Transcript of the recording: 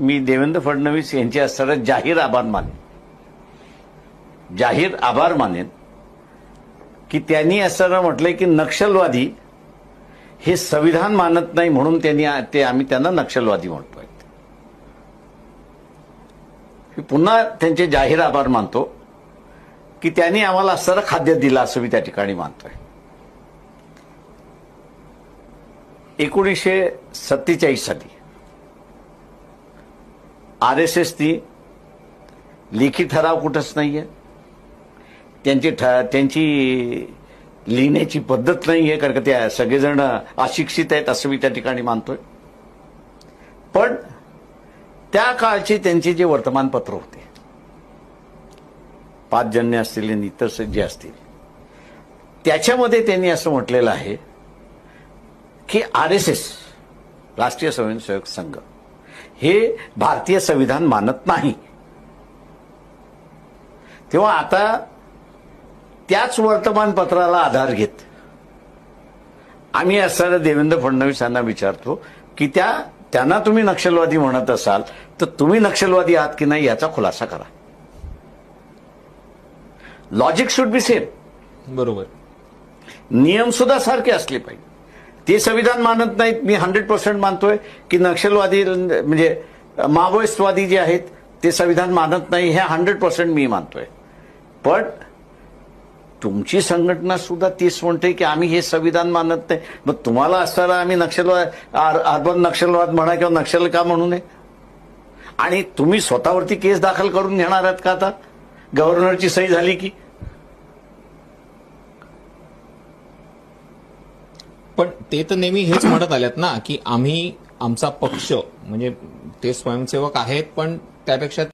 मी देवेंद्र फडणवीस यांचे असताना जाहीर आभार मानेन. जाहीर आभार मानेन की त्यांनी असताना म्हटलंय की नक्षलवादी हे संविधान मानत नाही म्हणून त्यांनी ते आम्ही त्यांना नक्षलवादी म्हणतोय. पुन्हा त्यांचे जाहीर आभार मानतो की त्यांनी आम्हाला असताना खाद्य दिलं असं मी त्या ठिकाणी मानतोय. एकोणीसशे सत्तेचाळीस साली आर एस एसनी लेखी ठराव कुठंच नाही आहे त्यांची ठ- त्यांची लिहिण्याची पद्धत नाही आहे कारण का त्या सगळेजण अशिक्षित आहेत असं मी त्या ठिकाणी मानतोय. पण त्या काळचे त्यांचे जे वर्तमानपत्र होते पाच जन्य असतील आणि इतर जे असतील त्याच्यामध्ये त्यांनी असं म्हटलेलं आहे की आर एस एस राष्ट्रीय स्वयंसेवक संघ हे भारतीय संविधान मानत नाही. तेव्हा आता त्याच वर्तमानपत्राला आधार घेत आम्ही असताना देवेंद्र फडणवीस यांना विचारतो की त्या त्यांना तुम्ही नक्षलवादी म्हणत असाल तर तुम्ही नक्षलवादी आहात की नाही याचा खुलासा करा. लॉजिक शुड बी सेम बरोबर. नियम सुद्धा सारखे असले पाहिजे. ते संविधान मानत नाहीत. मी हंड्रेड पर्सेंट मानतोय की नक्षलवादी म्हणजे माओइस्टवादी जे आहेत ते संविधान मानत नाही. हे हंड्रेड पर्सेंट मी मानतोय. पण तुमची संघटना सुद्धा तीच म्हणते की आम्ही हे संविधान मानत नाही. मग तुम्हाला असताना आम्ही नक्षलवाद अर्बन नक्षलवाद म्हणा किंवा नक्षल का म्हणू नये? आणि तुम्ही स्वतःवरती केस दाखल करून घेणार आहात का आता? गव्हर्नरची सही झाली की? पण ते तर नेहमी हेच म्हणत आल्यात ना की आम्ही आमचा पक्ष म्हणजे ते स्वयंसेवक आहेत पण त्यापेक्षा